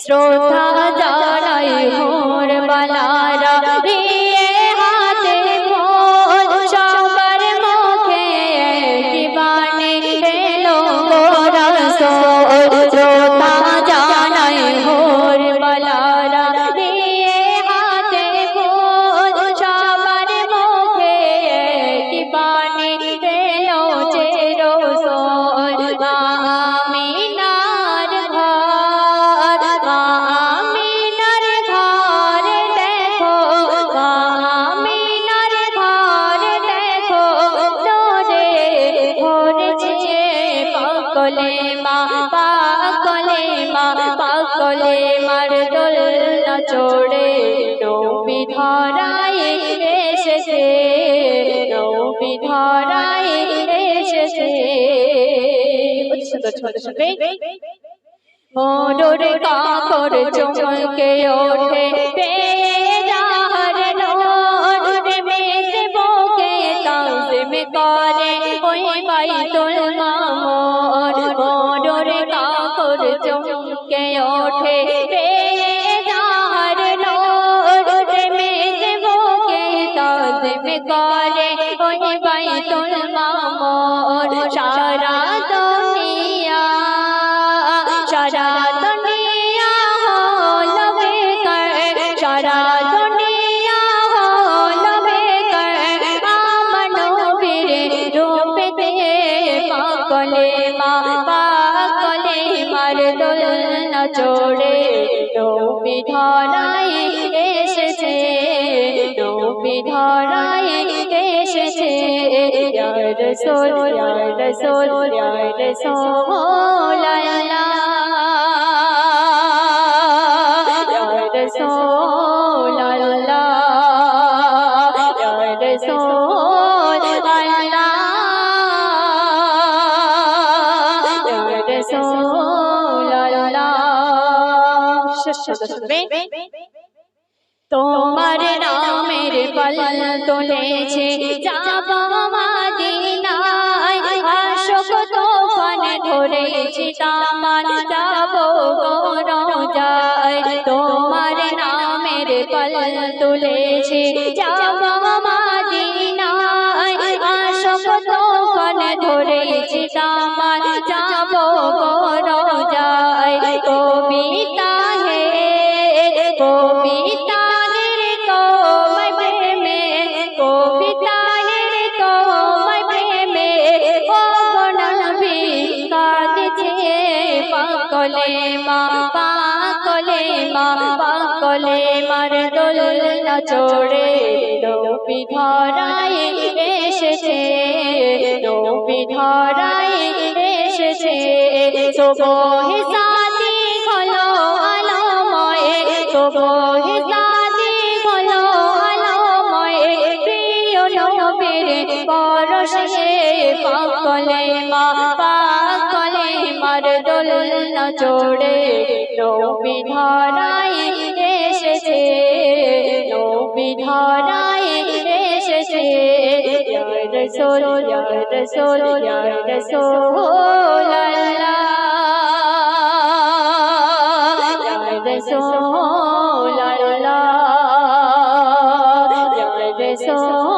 শ্রদ্ধা জানাই ভোর পাকলে মা পাকলে মা পাকলে মার দোলনা চড়ে। নবী ধরায় এসেছে নবী ধরায় এসেছে। সুন্দর সুন্দর সুন্দর মোর কাকর চমকে ওঠে করে ওই বাইতুল মামুর চমকে ওঠে পেয়ার নোর মেতে বকে তাজিম করে ওই বাইতুল মামুর সারা দুনিয়া সারা দুনিয়া হলো বেকার সারা দুনিয়া মা মার চড়ে নবী ধরাই এসেছে নবী ধরাই এসেছে। রাসূল রাসূল আল্লাহ তোমার নামের পল তুলেছে যাব মাদিনায়। আশোক তোফান ধরেছি তামান যাব যায় তোমার নামের পল তুলেছে যাব পাকলে মা পাকলে মা পাকলে মার দোলনা চড়ে নবী ধরায় এসেছে, নবী ধরায় এসেছে। সোবহে সাথী হলো আলোময় সোবহে সাথী হলো আলোময়। প্রিয় নবীর পরশে মা পাকলে চড়ে নবী ধরাই এসেছে নবী ধরাই এসেছে। রসোল রসোল রসোল رسول